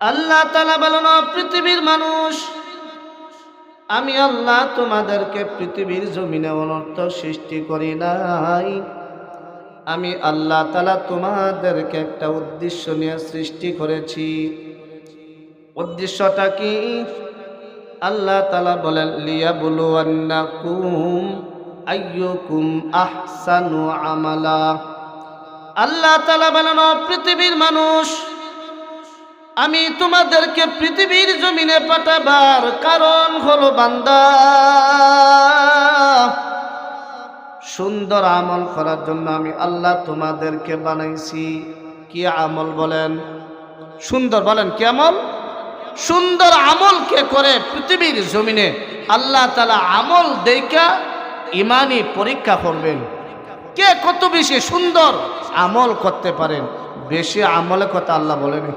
আল্লাহ তালা বলেন পৃথিবীর মানুষ, আমি আল্লাহ তোমাদেরকে পৃথিবীর জমিনে অনর্থ সৃষ্টি করি নাই। আমি আল্লাহ তালা তোমাদেরকে একটা উদ্দেশ্য নিয়ে সৃষ্টি করেছি। উদ্দেশ্যটা কি? আল্লাহ তালা বলেন লিয়া বলু আন্না কুম আইয়ুকুম আহসানু আমালা। আল্লাহ তালা বলেন পৃথিবীর মানুষ আমি তোমাদেরকে পৃথিবীর জমিনে পাঠাবার কারণ হলো বান্দা। সুন্দর আমল করার জন্য আমি আল্লাহ তোমাদেরকে বানাইছি। কি আমল বলেন? সুন্দর বলেন, কি আমল? সুন্দর আমল কে করে পৃথিবীর জমিনে? আল্লাহ তালা আমল দেখা ইমানি পরীক্ষা করবেন। কে কত বেশি সুন্দর আমল করতে পারেন? বেশি আমলে কথা আল্লাহ বলেনি।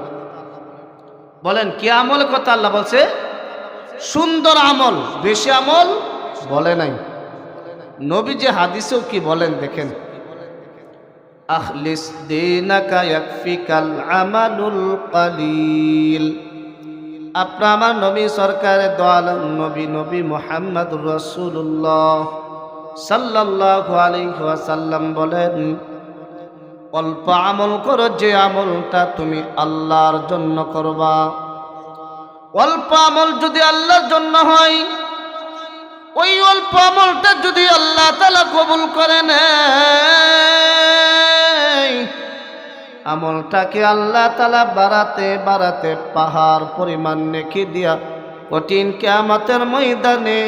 বলেন, কি আমল কথা আল্লাহ বলছে? সুন্দর আমল, বেশি আমল বলে নাই। নবী যে হাদিসেও কি বলেন দেখেন? আখলিস দিনাকা ইয়াকফিকাল আমালুল কালিল। আপনার আমার নবী সরকারের দয়াল নবী নবী মোহাম্মদ রসুল্লাহ সাল্লাল্লাহু আলাইহি ওয়াসাল্লাম বলেন অল্প আমল করো, যে আমলটা তুমি আল্লাহর জন্য করবা। অল্প আমল যদি আল্লাহর জন্য হয়, ওই অল্প আমলটা যদি আল্লাহ তালা কবুল করে আমলটাকে আল্লাহ তালা বাড়াতে বাড়াতে পাহাড় পরিমাণ নেকি দিয়া কঠিন কেয়ামতের ময়দানে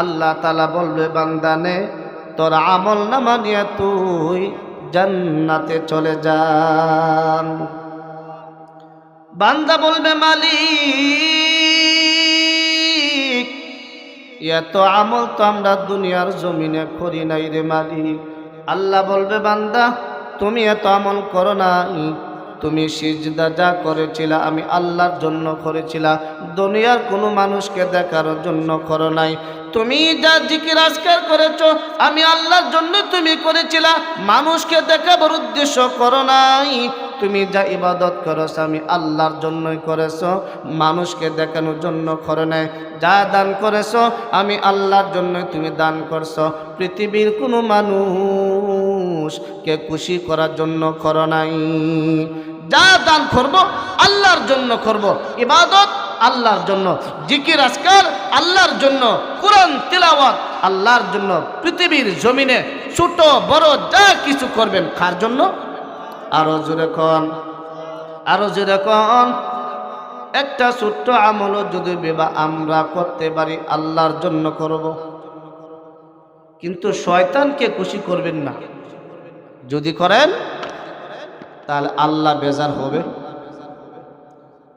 আল্লাহ তালা বলবে, বান্দানে তোর আমল নামা নিয়ে তুই জান্নাতে চলে যান। বান্দা বলবে, মালিক, এত আমল তো আমরা দুনিয়ার জমিনে করি নাই রে মালিক। আল্লাহ বলবে, বান্দা, তুমি এত আমল করো নাই। তুমি সিজদা যা করেছিলা আমি আল্লাহর জন্য করেছিলা। দুনিয়ার কোনো মানুষকে দেখার জন্য করো নাই। তুমি যা জিকির আজকার করেছ, আমি আল্লাহর জন্য তুমি করেছিলা, মানুষকে দেখাবার উদ্দেশ্য করো নাই। তুমি যা ইবাদত করেছ, আমি আল্লাহর জন্যই করেছ, মানুষকে দেখানোর জন্য করো নাই। যা দান করেছ, আমি আল্লাহর জন্যই তুমি দান করছ। পৃথিবীর কোনো মানুষকে খুশি করার জন্য করো নাই। যা দান করব, আল্লাহর জন্য করব। ইবাদত আল্লাহর জন্য। জিকির আজকার আল্লাহর জন্য। কোরআন, তিলাওয়াত আল্লাহর জন্য। পৃথিবীর জমিনে ছোট, বড় যা কিছু করবেন, কার জন্য? আরও জোরে কন, আরও জোরে কন। একটা ছোট্ট আমলও যদি বেবা আমরা করতে পারি, আল্লাহর জন্য করব। কিন্তু শয়তানকে খুশি করবেন না। যদি করেন, তাহলে আল্লাহ বেজার হবে।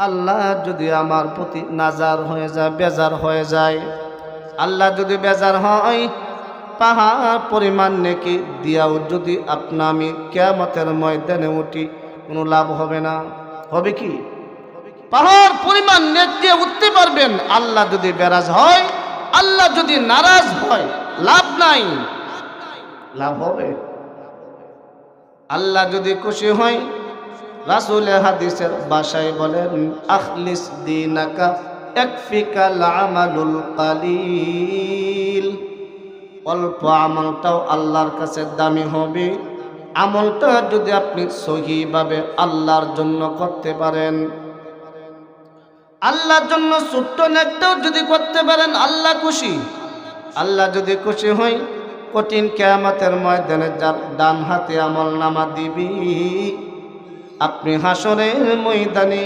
আল্লাহ যদি আমার প্রতি নাজার হয়ে যায়, বেজার হয়ে যায়, আল্লাহ যদি বেজার হয়, পাহাড় পরিমাণ নেকি দিয়াও যদি আপনা আমি কেয়ামতের ময়দানে উঠি, কোনো লাভ হবে না। হবে কি? পাহাড় পরিমাণ নেক দিয়ে উঠতে পারবেন, আল্লাহ যদি বেরাজ হয়, আল্লাহ যদি নারাজ হয়, লাভ নাই। লাভ হবে? আল্লাহ যদি খুশি হয় রাসুল হাদিসের বাসায় বলেন, আখলিস দিনাকা একফিকাল আমালুল কালিল। অল্প আমলটাও আল্লাহর কাছে দামি হবে। আমলটা যদি আপনি সহিভাবে আল্লাহর জন্য করতে পারেন। আল্লাহর জন্য ছোট্ট নেকটাও যদি করতে পারেন, আল্লাহ খুশি। আল্লাহ যদি খুশি হয় কঠিন কেয়ামতের ময়দানে যার ডান হাতে আমল নামা দিবি। আপনি হাসরের ময়দানে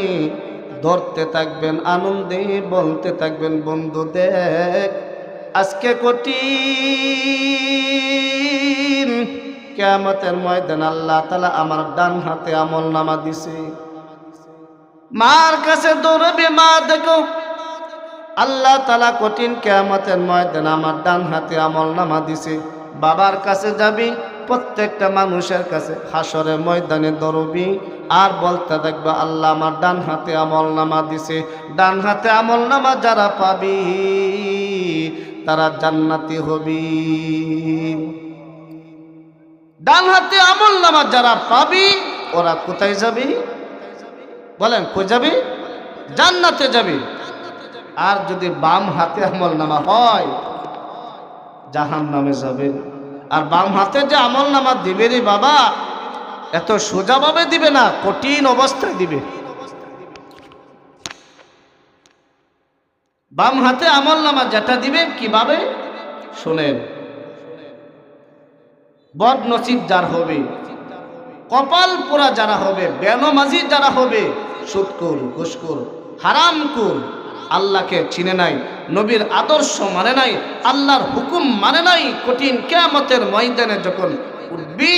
ধরতে থাকবেন, আনন্দে বলতে থাকবেন, বন্ধু দেখ, আজকে কঠিন কেয়ামতের ময়দান আল্লাহ তালা আমার ডান হাতে আমল নামা দিছে। মার কাছে দৌড়বে, মা দেখো। আল্লাহ তালা কঠিন কেয়ামতের ময়দান আমার ডান হাতে আমল নামা দিছে। বাবার কাছে যাবি প্রত্যেকটা মানুষের কাছে হাসরের ময়দানে দৌড়বি আর বলতে দেখবা, আল্লাহ আমার ডান হাতে আমল নামা দিছে। ডান হাতে আমল নামা যারা পাবি, তারা জান্নাতি হবি। ডান হাতে আমল নামা যারা পাবি, ওরা কোথায় যাবি? বলেন, কই যাবি? জান্নাতে যাবি। আর যদি বাম হাতে আমল নামা হয় জাহান নামে যাবে। আর বাম হাতে যে আমল নামা দিবে রে বাবা, এত সোজাভাবে দিবে না, কঠিন অবস্থায় দিবে। বাম হাতে আমল নামা যেটা দিবে, কীভাবে? শোনেন বদ নসিব যার হবে, কপাল পোড়া যারা হবে, বেনমাজি যারা হবে সুৎকুর ঘুসকুর হারামকুর আল্লাহকে চিনে নাই, নবীর আদর্শ মানে নাই, আল্লাহর হুকুম মানে নাই, কঠিন কেয়ামতের ময়দানে যখন উঠবি,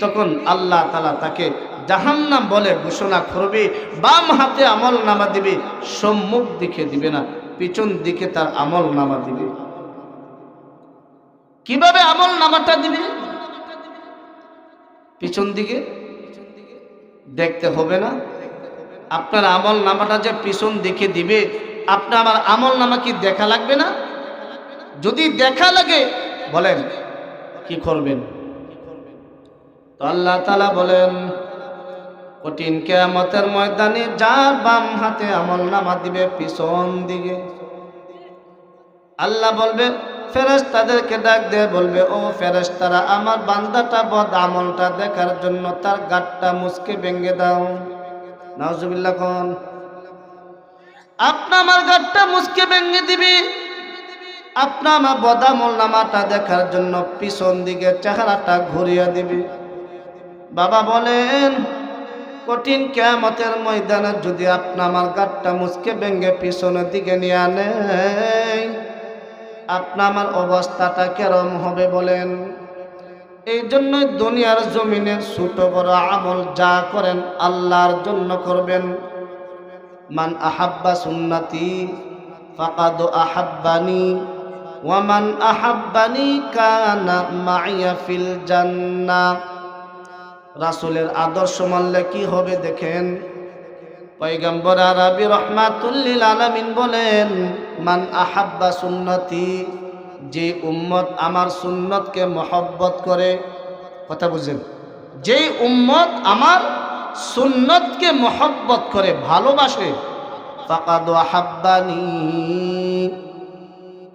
তখন আল্লাহ তালা তাকে জাহান্নাম বলে ঘোষণা করবে, বাম হাতে আমল নামা দিবে, সম্মুখ দিকে দিবে না, পিছন দিকে তার আমল নামা দিবে। কীভাবে আমল নামাটা দিবে? পিছন দিকে দেখতে হবে না। আপনার আমল নামাটা যে পিছন দিকে দিবে আপনার আমার আমল নামা কি দেখা লাগবে না? যদি দেখা লাগে বলেন। কি করবেন? তো আল্লাহ তালা বলেন কঠিন কেয়ামতের ময়দানে যার বাম হাতে আমল নামা দিবে পিছন দিকে। আল্লাহ বলবে ফেরেস তাদেরকে ডাক দিয়ে বলবে ও ফেরেস তারা আমার বান্দাটা বদ আমলটা দেখার জন্য তার গাটটা মুসকে ভেঙে দাও। নাউজুবিল্লাহ কন। আপনা আমার গাটটা মুসকে ভেঙে দিবি। আপনা আমার বদামল নামাটা দেখার জন্য পিছন দিকে চেহারাটা ঘুরিয়ে দিবি। বাবা বলেন, কঠিন কেয়ামতের ময়দানে যদি আপনা আমার গাটটা মুসকে ভেঙে পিছনের দিকে নিয়ে আনে, আপনা আমার অবস্থাটা কেরম হবে বলেন। এই জন্যই দুনিয়ার জমিনের ছোট বড় আমল যা করেন আল্লাহর জন্য করবেন। মান আহাব্বা সুন্নতি ফাকাদ আহাব্বানি ওয়ামান আহাব্বানি কানা মাইয়া ফিল জান্নাহ রাসূলের আদর্শ মানলে কি হবে দেখেন? পয়গম্বর আরবি রহমাতুল্লিল আলামিন বলেন, মান আহাব্বা সুন্নতি, যে উম্মত আমার সুন্নতকে মহব্বত করে। কথা বুঝেন। যেই উম্মত আমার সুন্নতকে মহব্বত করে ভালোবাসে।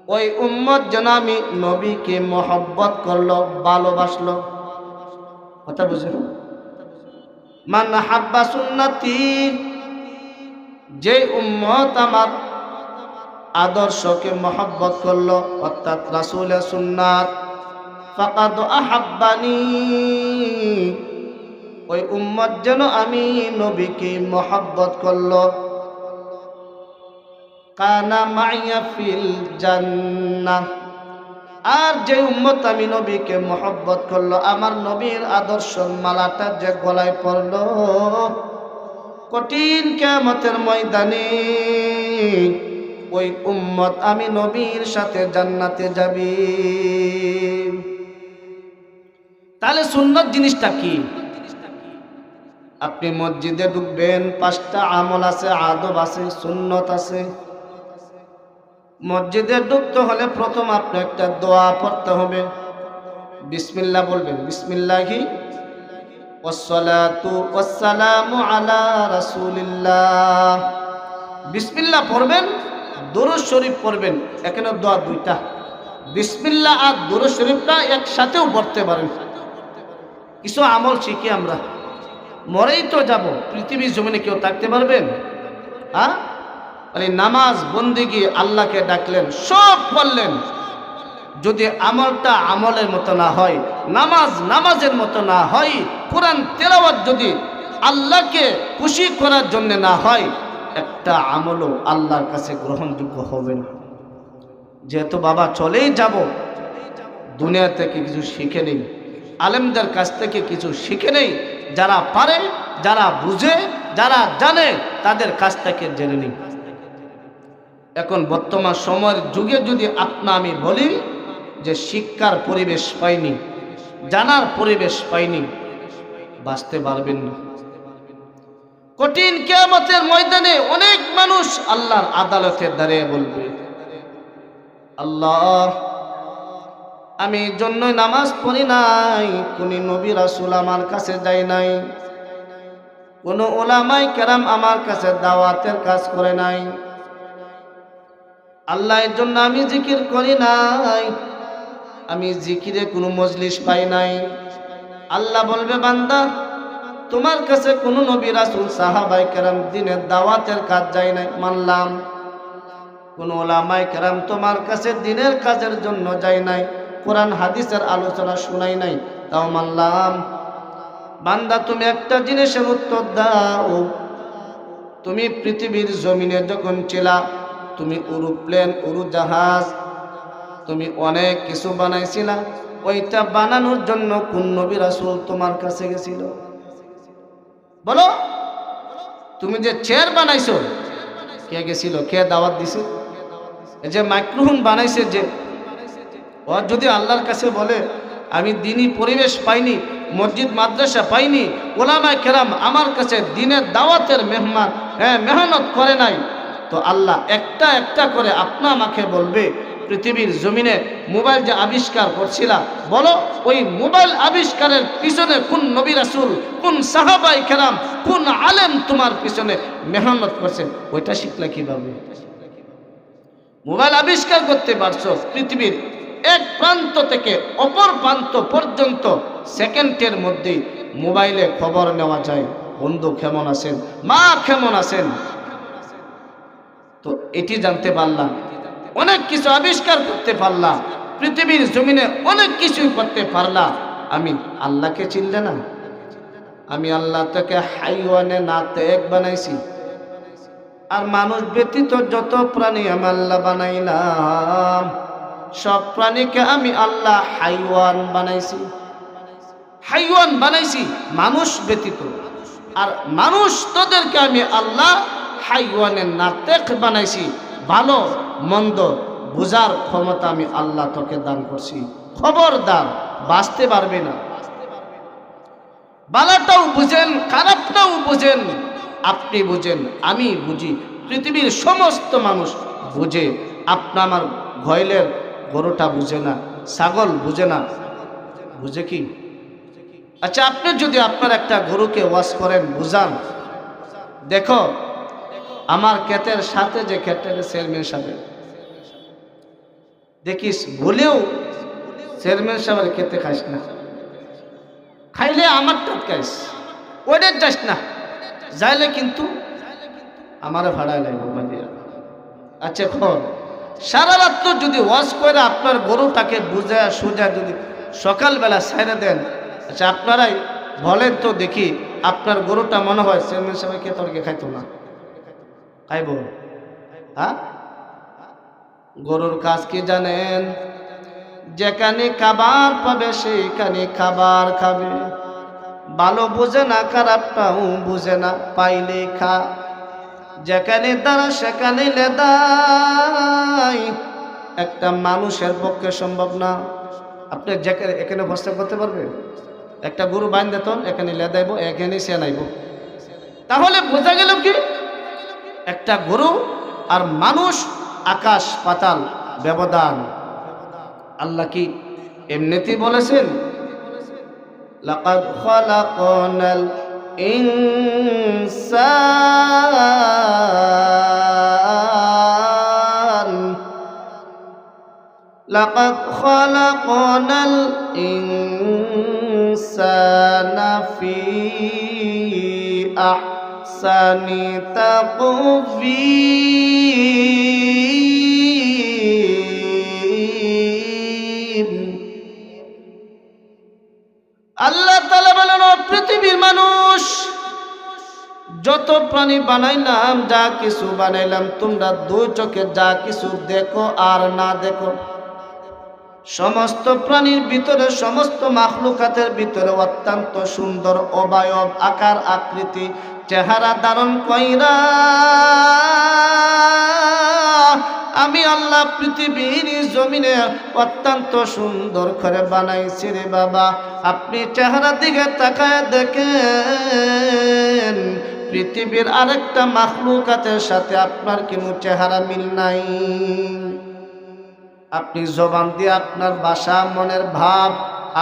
ওই উম্মত যেন আমি নবীকে মহব্বত করল, ভালোবাসলো। কথা বুঝেন মান হাব্বা সুন্নতি। যে উম্মত আমার আদর্শকে মহব্বত করল, অর্থাৎ রাসুলের সুন্নাত। ফাকাদ আহাব্বানি। ওই উম্মত যেন আমি নবীকে মহব্বত করল। কানা মাইয়া ফিল জান্নাহ। আর যে উম্মত আমি নবীকে মহব্বত করল, আমার নবীর আদর্শ মালাটা যে গলায় পড়ল, কঠিন কেমতের ময়দানে ওই উম্মত আমি নবীর সাথে জান্নাতে যাবি। তাহলে সুন্নত জিনিসটা কি? আপনি মসজিদে ঢুকবেন, পাঁচটা আমল আছে, আদব আছে, সুন্নত আছে। মসজিদে ঢুকতে হলে প্রথম আপনি একটা দোয়া পড়তে হবে। বিসমিল্লা বলবেন, বিসমিল্লাহি। আলা শরীফ এখানে দোয়া দুইটা। আর শরীফটা একসাথেও পড়তে পারেন। কিছু আমল শিখি আমরা। মরেই তো যাব। পৃথিবীর জমিনে কেউ থাকতে পারবেন হ্যাঁ মানে নামাজ বন্দিগি আল্লাহকে ডাকলেন, সব করলেন যদি আমলটা আমলের মতো না হয়, নামাজ নামাজের মতো না হয়, কোরআন তেলাওয়াত যদি আল্লাহকে খুশি করার জন্য না হয়, একটা আমলও আল্লাহর কাছে গ্রহণযোগ্য হবে না। যেহেতু বাবা চলেই যাব, দুনিয়া থেকে কিছু শিখে নেই, আলেমদের কাছ থেকে কিছু শিখে নেই যারা পারে, যারা বুঝে, যারা জানে, তাদের কাছ থেকে জেনে নিই এখন বর্তমান সময়ের যুগে যদি আপনা আমি বলি যে শিক্ষার পরিবেশ পাইনি, জানার পরিবেশ পাইনি, বাঁচতে পারবেন না। কঠিন কেয়ামতের ময়দানে অনেক মানুষ আল্লাহর আদালতে দাঁড়িয়ে বলবে, আল্লাহ আমি জন্যই নামাজ পড়ি নাই কোন নবী রাসুল আমার কাছে যাই নাই, কোন ওলামাই কেরাম আমার কাছে দাওয়াতের কাজ করে নাই। আল্লাহ এর জন্য আমি জিকির করি নাই, আমি জিকিরে কোনো মজলিস পাই নাই। আল্লাহ বলবে, বান্দা, তোমার কাছে কোনো নবী রাসুল, সাহাবাই কেরাম দিনের দাওয়াতের কাজ যায় নাই, মানলাম। কোন ওলামাই কেরাম তোমার কাছে দিনের কাজের জন্য যায় নাই। কোরআন, হাদিসের আলোচনা শুনাই নাই। তাও মানলাম, বান্দা তুমি একটা জিনিসের উত্তর দাও। তুমি পৃথিবীর জমিনে যখন ছিলা, তুমি উরুপ্লেন উড়োজাহাজ তুমি অনেক কিছু বানাইছিলা। ওইটা বানানোর জন্য কোন নবী রাসূল তোমার কাছে গেছিল? বলো, তুমি যে চেয়ার বানাইছো, কে গেছিল? কে দাওয়াত দিছে? যে মাইক্রোফোন বানাইছে যে ও যদি আল্লাহর কাছে বলে, আমি দিনই পরিবেশ পাইনি, মসজিদ, মাদ্রাসা পাইনি, ওলামায় কেরাম আমার কাছে দিনের দাওয়াতের মেহমান হ্যাঁ মেহনত করে নাই। তো আল্লাহ একটা একটা করে আপনা আমাকে বলবে, পৃথিবীর জমিনে মোবাইল যে আবিষ্কার করছিলাম, বলো, ওই মোবাইল আবিষ্কারের পিছনে কোন নবী রাসুল, কোন সাহাবাই কেরাম, কোন আলেম তোমার পিছনে মেহনত করছে? ওইটা শিখলে কীভাবে? মোবাইল আবিষ্কার করতে পারছ, পৃথিবীর এক প্রান্ত থেকে অপর প্রান্ত পর্যন্ত সেকেন্ডের মধ্যেই মোবাইলে খবর নেওয়া যায়। বন্ধু কেমন আছেন? মা কেমন আছেন? তো এটি জানতে পারলাম। অনেক কিছু আবিষ্কার করতে পারলাম। পৃথিবীর জমিনে অনেক কিছুই করতে পারলাম। আমি আল্লাহকে চিনলে না? আমি আল্লাহ থেকে হাইওয়ানে না এক বানাইছি। আর মানুষ ব্যতীত যত প্রাণী আমি আল্লাহ বানাইলাম। সব প্রাণীকে আমি আল্লাহ হাইওয়ান বানাইছি। হাইওয়ান বানাইছি, মানুষ ব্যতীত। আর মানুষ তোদেরকে আমি আল্লাহ হাইওয়ানের নাতেক বানাইছি। ভালো, মন্দ, বুঝার ক্ষমতা আমি আল্লাহ তোকে দান করছি। খবরদার, বাঁচতে পারবে না। বালাটাও বুঝেন, খারাপটাও বুঝেন, আপনি বুঝেন, আমি বুঝি। পৃথিবীর সমস্ত মানুষ বুঝে, আপনা আমার ঘয়লের গরুটা বুঝে না, ছাগল বুঝে না। বুঝে কি? আচ্ছা আপনি যদি আপনার একটা গরুকে ওয়াশ করেন, বুঝান। দেখো, আমার ক্ষেতের সাথে যে ক্ষেতের চেয়ারম্যান সাহেব দেখিস, ভুলেও চেয়ারম্যান সাহেবের খেতে খাইস না। খাইলে আমার টাট খাইস, ওইটার যাস না। যাইলে কিন্তু আমারে ভাড়ায় লাগবে আচ্ছা খর। সারা রাত্র যদি ওয়াশ করে আপনার গরুটাকে বুঝা সোজা যদি সকালবেলা সাইরে দেন আচ্ছা আপনারাই বলেন তো দেখি আপনার গরুটা মনে হয় চেয়ারম্যান সাহেবকে তোরকে খাইতো না। খাইব? হ্যাঁ? গরুর কাজ কি জানেন? যেখানে খাবার পাবে সেইখানে খাবার খাবে। ভালো বুঝে না, খারাপটাও বুঝে না, পাইলে খা। যেখানে দাঁড়া সেখানে লেদাই। একটা মানুষের পক্ষে সম্ভব না। আপনি যেখানে, এখানে বসতে করতে পারবেন? একটা গরু বাইন দেতন এখানে লেদাইব, এখানে সে নাইব তাহলে বোঝা গেল কি? একটা গরু আর মানুষ আকাশ পাতাল ব্যবধান। আল্লাহ কি এমনিতেই বলেছেন? লাকাদ খালাকনাল ইনসান লাকাদ খালাকনাল ইনসানা ফি আহসানি তাকবীর আল্লাহ তালা বলেন পৃথিবীর মানুষ, যত প্রাণী বানাইলাম, যা কিছু বানাইলাম, তোমরা দুই চোখে যা কিছু দেখো আর না দেখো। সমস্ত প্রাণীর ভিতরে, সমস্ত মাখলুকাতের ভিতরে অত্যন্ত সুন্দর অবায়ব, আকার, আকৃতি, চেহারা ধারণ কইরা আমি আল্লাহ পৃথিবীর জমিনে অত্যন্ত সুন্দর করে বানাইছি রে বাবা। আপনি চেহারা দিকে তাকায় দেখেন, পৃথিবীর আরেকটা মাখলুকাতের সাথে আপনার কোনো চেহারা মিল নাই। আপনি জবান দিয়ে আপনার বাসা মনের ভাব,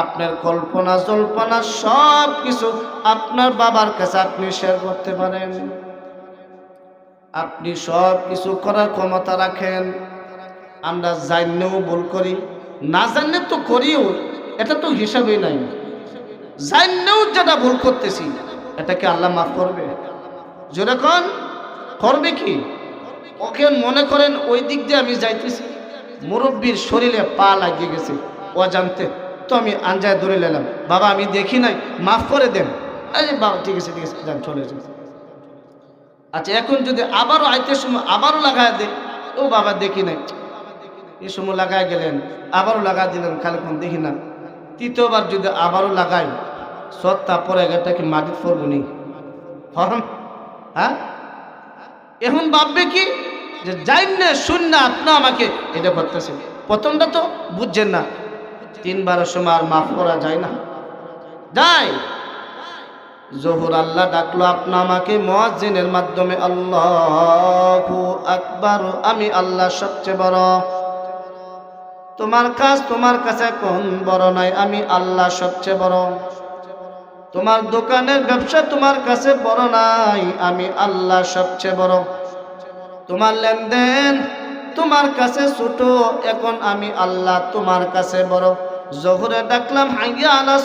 আপনার কল্পনা, জল্পনা সব কিছু আপনার বাবার কাছে আপনি শেয়ার করতে পারেন। আপনি সব কিছু করার ক্ষমতা রাখেন। আমরা জানলেও ভুল করি, না জানলে তো করিও, এটা তো হিসাবেই নাই। জানলেও যেটা ভুল করতেছি, এটাকে আল্লাহ মাফ করবে। যেরকম করবে কি? ওকে মনে করেন ওই দিক দিয়ে আমি যাইতেছি। মুরব্বীর শরীরে পা লাগিয়ে গেছে। অজান্তে তো আমি আঞ্জায় ধরে নিলাম। বাবা, আমি দেখি নাই। মাফ করে দেন। যে বাবা, ঠিক আছে ঠিক আছে, যান, চলে যান। আচ্ছা এখন যদি আবারও আইতে সময় আবারও লাগায় দে ও বাবা দেখি নাই। এ সময় লাগায় গেলেন, আবারও লাগা দিলেন খালিক্ষণ দেখি না। তৃতীয়বার যদি আবারও লাগাই সত্তা পরে এটা কি মাটির পড়ব নি। হন হ্যাঁ? এখন ভাববে কি? যে যাই না শুন না আমাকে এটা করতেছেন প্রথমটা তো বুঝছেন না তিনবারের সময় আর মাফ করা যায় না। যায় জহুর আল্লাহ ডাকলো, আপনা আমাকে মহাজিনের মাধ্যমে আল্লাহ আকবার, আমি আল্লাহ সবচেয়ে বড়। তোমার কাজ তোমার কাছে কোন বড় নয় আমি আল্লাহ সবচেয়ে বড়। তোমার দোকানের ব্যবসা তোমার কাছে বড় নাই, আমি আল্লাহ সবচেয়ে বড়। তোমার লেনদেন তোমার কাছে ছোট, এখন আমি আল্লাহ তোমার কাছে বড়। জহুরে ডাকলাম, হাইয়া আলা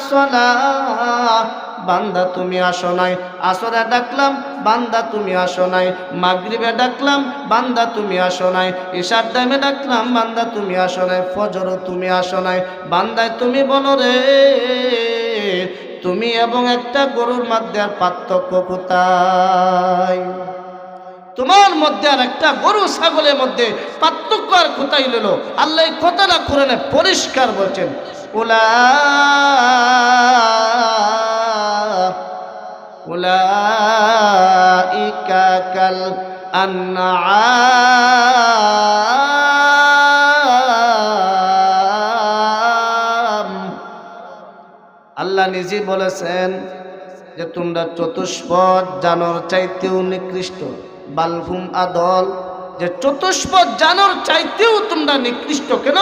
বান্দা তুমি আসো নাই। আসরে ডাকলাম, বান্দা তুমি আসো নাই। মাগরিবে ডাকলাম, বান্দা তুমি আসো নাই। ঈশার টাইমে ডাকলাম, বান্দা তুমি আসো নাই। ফজরও তুমি আসো নাই। বান্দায় তুমি বলো রে, তুমি এবং একটা গরুর মধ্যে পার্থক্য কোথায়? তোমার মধ্যে আর একটা গরু, ছাগলের মধ্যে পার্থক্য আর কোথায় নিল আল্লাহ কথাটা করে পরিষ্কার বলছেন ওলা উলাইকা কাল আনআম। আল্লাহ নিজে বলেছেন যে তোমরা চতুষ্পদ জানোর চাইতেও নিকৃষ্ট। বালহুম আদল যে চতুষ্পদ জানোর চাইতেও তোমরা নিকৃষ্ট কেন?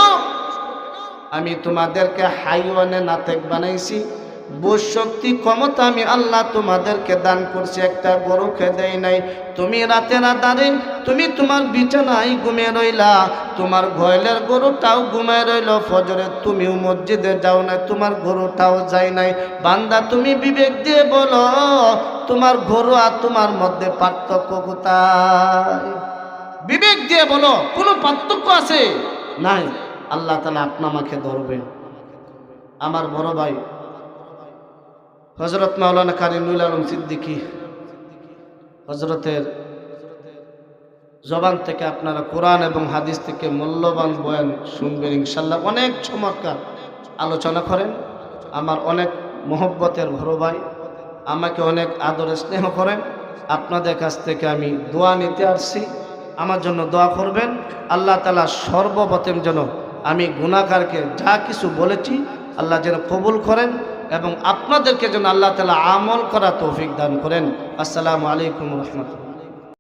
আমি তোমাদেরকে হাইওয়ানে নাতেক বানাইছি। বোধ শক্তি, ক্ষমতা আমি আল্লাহ তোমাদেরকে দান করছি, একটা গরুকে দেয় নাই। তুমি রাতে না দাঁড়ে তুমি তোমার বিছানায় ঘুমিয়ে রইলা। তোমার ঘয়লের গরুটাও ঘুমিয়ে রইল। ফজরে তুমিও মসজিদে যাও না তোমার গরুটাও যায় নাই। বান্দা, তুমি বিবেক দিয়ে বলো, তোমার গরু আর তোমার মধ্যে পার্থক্য কোথায়? বিবেক দিয়ে বলো, কোনো পার্থক্য আছে? নাই। আল্লাহ তালা আপনা আমাকে ধরবে। আমার বড় ভাই হজরত মাওলানা কারিমুল আলম সিদ্দিকী, হজরতের জবান থেকে আপনারা কোরআন এবং হাদিস থেকে মূল্যবান বয়ান শুনবেন ইনশাল্লাহ অনেক চমৎকার আলোচনা করেন। আমার অনেক মোহব্বতের বড় ভাই, আমাকে অনেক আদরে স্নেহ করেন। আপনাদের কাছ থেকে আমি দোয়া নিতে আসছি। আমার জন্য দোয়া করবেন। আল্লাহ তালা সর্বপ্রথম যেন আমি গুণাকারকে যা কিছু বলেছি, আল্লাহ যেন কবুল করেন। এবং আপনাদেরকে যেন আল্লাহ তালা আমল করা তৌফিক দান করেন। আসসালামু আলাইকুম রহমতুল্লাহ।